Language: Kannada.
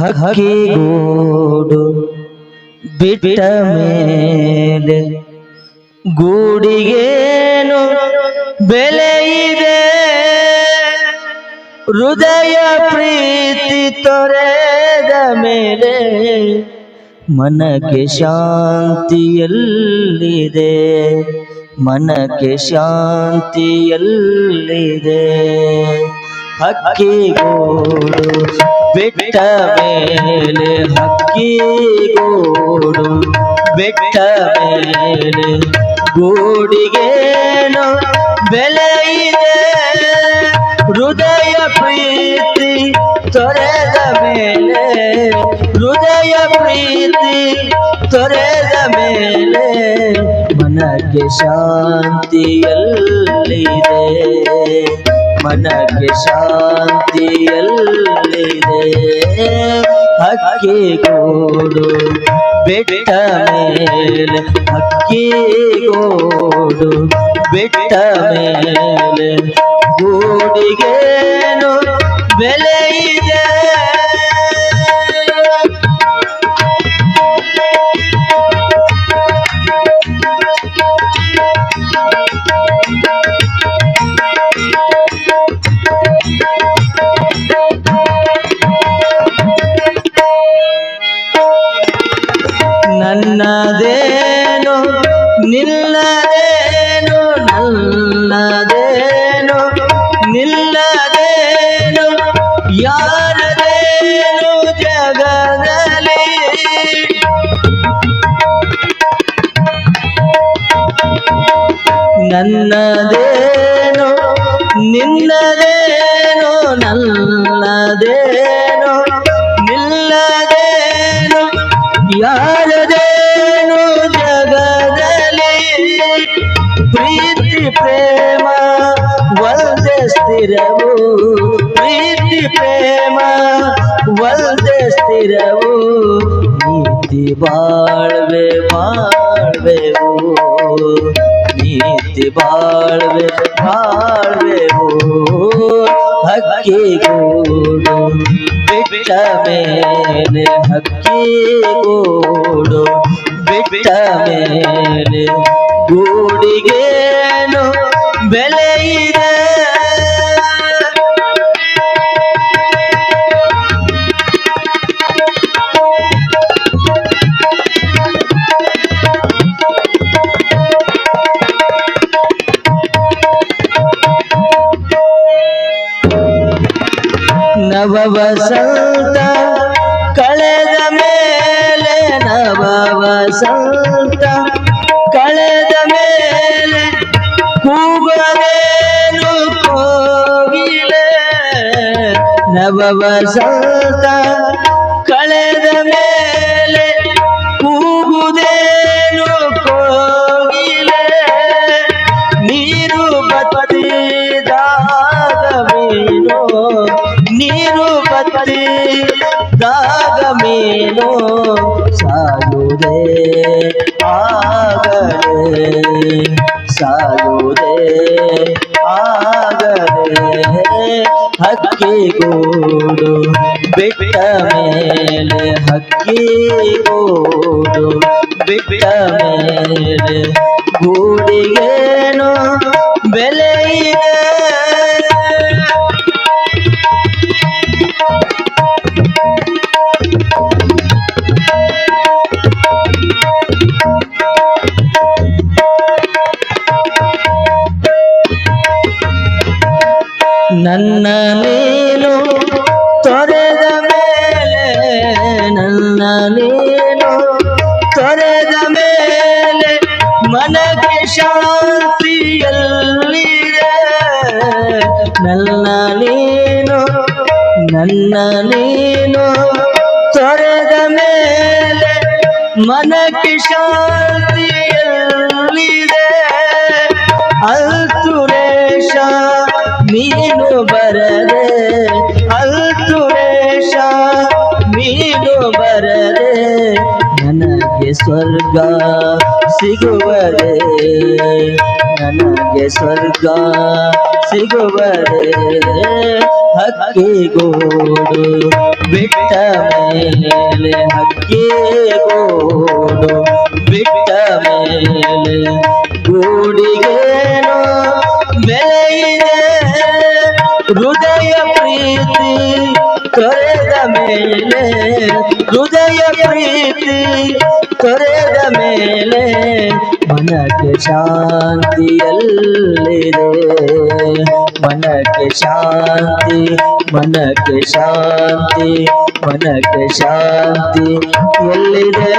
ಹಕ್ಕಿಗೂಡು ಬಿಟ್ಟ ಮೇಲೆ ಗೂಡಿಗೇನು ಬೆಲೆ ಇದೆ? ಹೃದಯ ಪ್ರೀತಿ ತೊರೆದ ಮೇಲೆ ಮನಕ್ಕೆ ಶಾಂತಿಯಲ್ಲಿದೆ ಮನಕ್ಕೆ ಶಾಂತಿಯಲ್ಲಿದೆ. ಹಕ್ಕಿಗೂಡು ಬೆಟ್ಟ ಮೇಲೆ ಹಕ್ಕಿಗೂಡು ಬೆಟ್ಟ ಮೇಲೆ ಗೂಡಿಗೇನು ಬೆಲೆಯಿದೆ ಹೃದಯ ಪ್ರೀತಿ ತೊರೆದ ಮೇಲೆ, ಹೃದಯ ಪ್ರೀತಿ ತೊರೆದ ಮೇಲೆ ಮನಕ್ಕೆ ಶಾಂತಿಯಲ್ಲಿದೆ. ಮನಕ್ಕೆ ಶಾಂತಿಯಲ್ಲಿದೆ. ಹಕ್ಕಿಗೂಡು ಬೆಟ್ಟ ಮೇಲೆ ಹಕ್ಕಿಗೂಡು ಬೆಟ್ಟ ಮೇಲೆ. ಗೂಡಿಗೇನು ಬೆಲೆ ಇದೆ? ನನ್ನದೇನು ನಿಲ್ಲದೇನು ನನ್ನದೇನು ನಿಲ್ಲದೇನು ಯಾರದೇನು ಜಗದಲ್ಲಿ. ನನ್ನದೇನು ನಿನ್ನದೇನು ನನ್ನದೇನು ಪ್ರೀತಿ ಪ್ರೇಮ ವಲ್ದೆ ಸ್ಥಿರವು ಪ್ರೀತಿ ಪ್ರೇಮ ವಲ್ದೆ ಸ್ಥಿರವು ನೀತಿ ಬಾಳ್ವೆ ಬಾಳ್ವೆವು ನೀತಿ ಬಾಳ್ವೆ ಬಾಳ್ವೆವು ಹಕ್ಕಿಗೂಡು ಬಿಟ್ಟ ಮೇಲೆ ಹಕ್ಕಿಗೂಡು ಬಿಟ್ಟ ಮೇಲೆ ಗೂಡಿಗೇನು ಬೆಲೆ ಇದೆ? ನವ ಕಳೆದ ಮೇಲೆ ನವವಸಂತ ಕಳೆದ ನವ ವಸಂತ ಕಳೆದ ಮೇಲೆ ಕೂಗುದೇನು ಕೋಗಿಲೆ ನೀರು ಬತ್ತಿದಾಗವೇನೋ ನೀರು ಬತ್ತಿದಾಗ ಮೀನು ಸಾಯುವುದೇ ಆಗಲೇ ಸಾಯುವುದೇ? ಹಕ್ಕಿ ಹಕ್ಕಿಗೂಡು ಬಿಟ್ಟ ಮೇಲೆ ಹಕ್ಕಿಗೂಡು ಬಿಟ್ಟ ಮೇಲೆ ಗೂಡಿಗೇನು ಬೆಲೆ ನನ್ನ ನೀನು ತೊರೆದ ಮೇಲೆ, ನನ್ನ ನೀನು ತೊರೆದ ಮೇಲೆ ಮನಗೆ ಶಾಂತಿಯಲ್ಲಿದೆ. ನನ್ನ ನೀನು ನನ್ನ ನೀನು ತೊರೆದ ಮೇಲೆ ಮನಕ್ಕೆ ಶಾಂತಿಯಲ್ಲಿದೆ ಬರದೆ ನನಗೆ ಸ್ವರ್ಗ ಸಿಗುವರೆ ನನಗೆ ಸ್ವರ್ಗ ಸಿಗುವರೆ ಹಕ್ಕಿಗೂಡು ಬಿಟ್ಟ ಮೇಲೆ ಹಕ್ಕಿ ಗೂಡು ಬಿಟ್ಟ ಮೇಲೆ ಗೂಡಿಗೇನು ಬೆಲೆಯಿದೆ ಹೃದಯ ಪ್ರೀತಿ ತೊರೆದ ಮೇಲೆ ಹೃದಯ ಪ್ರೀತಿ, ತೊರೆದ ಮೇಲೆ ಮನಕ್ಕೆ ಶಾಂತಿಯಲ್ಲಿದೆ. ಮನಕ್ಕೆ ಶಾಂತಿ ಮನಕ್ಕೆ ಶಾಂತಿ ಮನಕ್ಕೆ ಶಾಂತಿ ಎಲ್ಲಿದೆ?